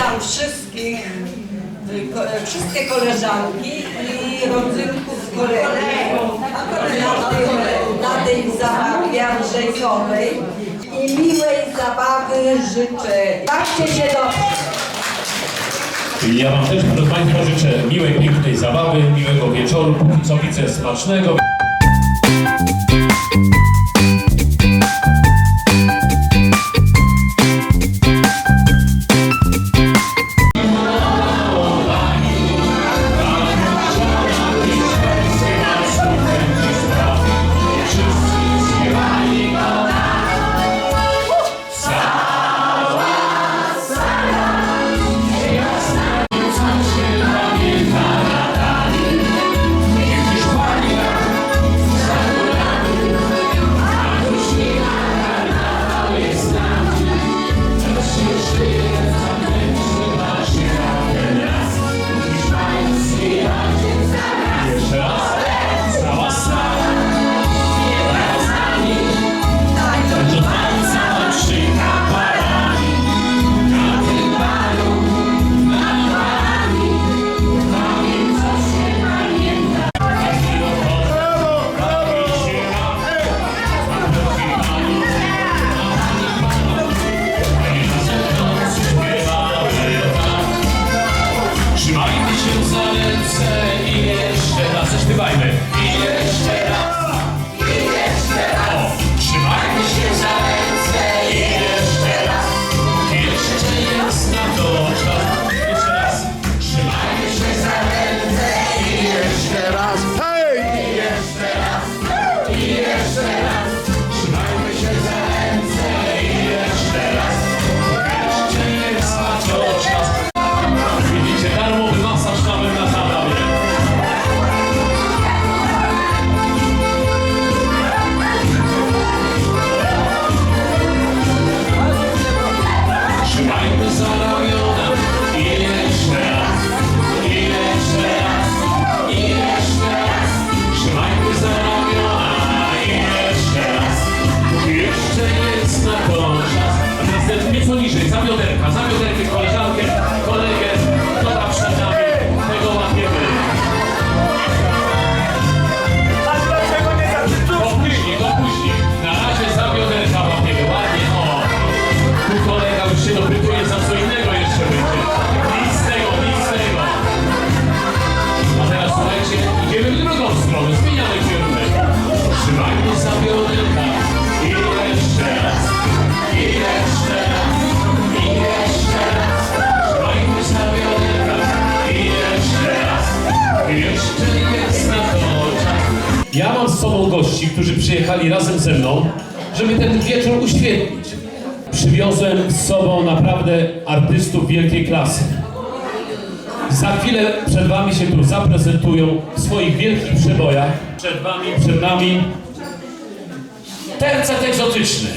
Witam wszystkich, e, wszystkie koleżanki i rodzynków kolegów na tej, na tej zabawie Andrzejkowej i miłej zabawy życzę. Bawcie się dobrze. Ja Wam też, proszę Państwa, życzę miłej, pięknej zabawy, miłego wieczoru, póki co widzę smacznego. gości, którzy przyjechali razem ze mną, żeby ten wieczór uświetnić. Przywiozłem z sobą naprawdę artystów wielkiej klasy. Za chwilę przed wami się tu zaprezentują w swoich wielkich przebojach. Przed wami, przed nami tercet egzotyczny.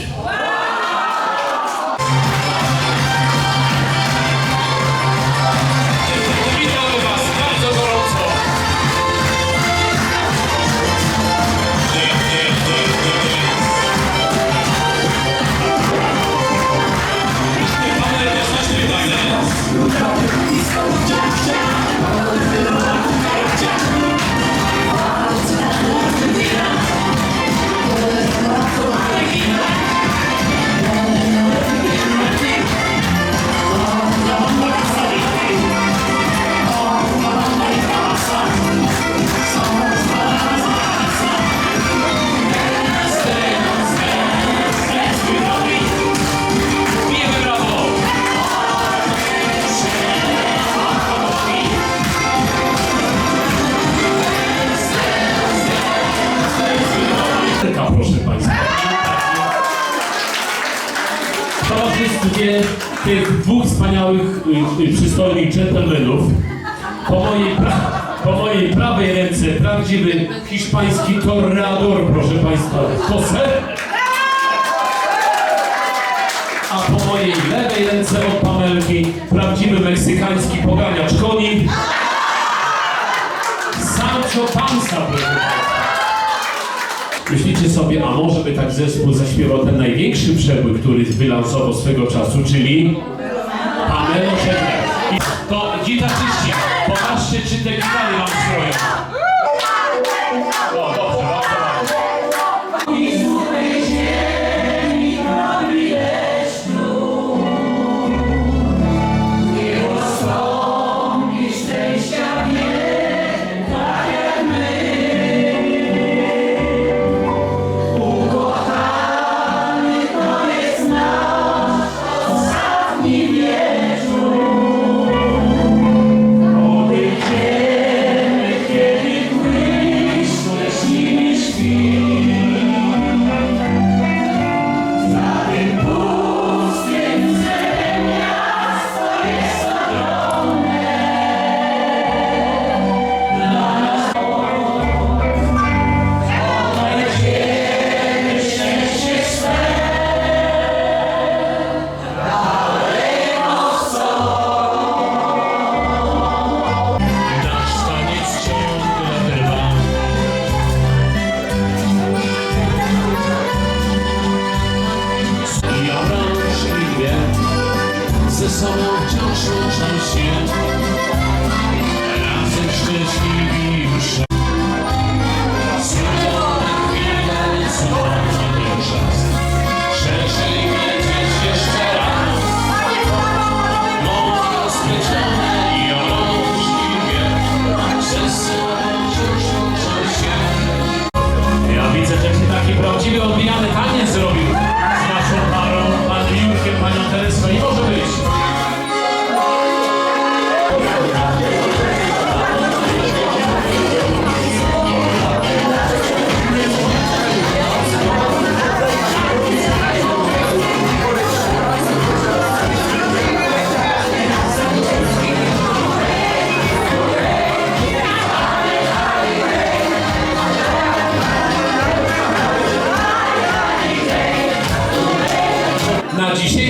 tych dwóch wspaniałych, y, y, przystojnych dżentelmenów. Po mojej, po mojej prawej ręce prawdziwy hiszpański torreador, proszę Państwa, Jose. A po mojej lewej ręce od Pamelki prawdziwy meksykański poganiacz koni. Sancho Panza, proszę Państwa zespół zaśpiewał ten największy przebój, który wylansował swego czasu, czyli Pamelo Szedler. To gitarzyści, popatrzcie czy te gitary wam stroją. ze sobą wciąż łączą się. Razem szczęśliwi już. Słowa chwile, słowa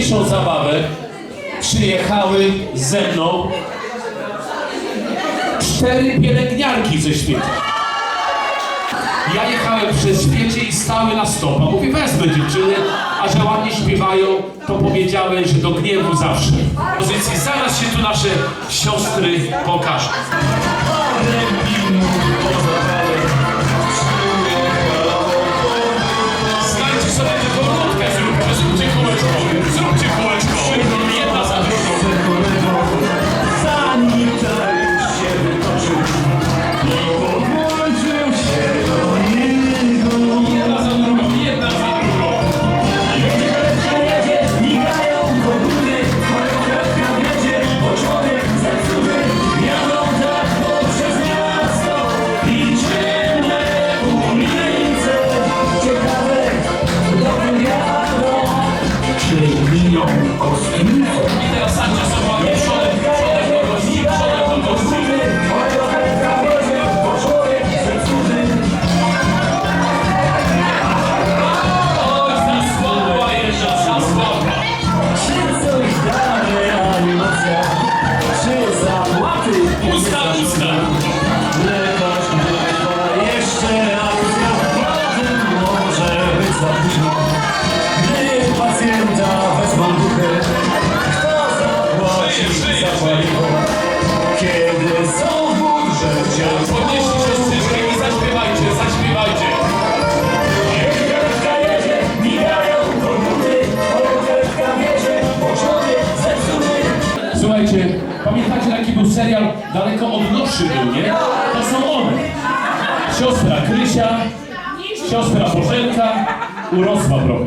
dzisiejszą zabawę przyjechały ze mną cztery pielęgniarki ze świecia. Ja jechałem przez świecie i stały na stopa. Mówię, wezmę dziewczyny, a że ładnie śpiewają, to powiedziałem, że do gniewu zawsze. Pozycji zaraz się tu nasze siostry pokażą. serial daleko od noszy był, nie? To są one. Siostra Krysia, siostra Bożenka, urosła trochę.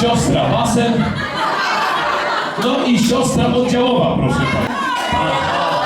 Siostra Basen, no i siostra oddziałowa, proszę pana.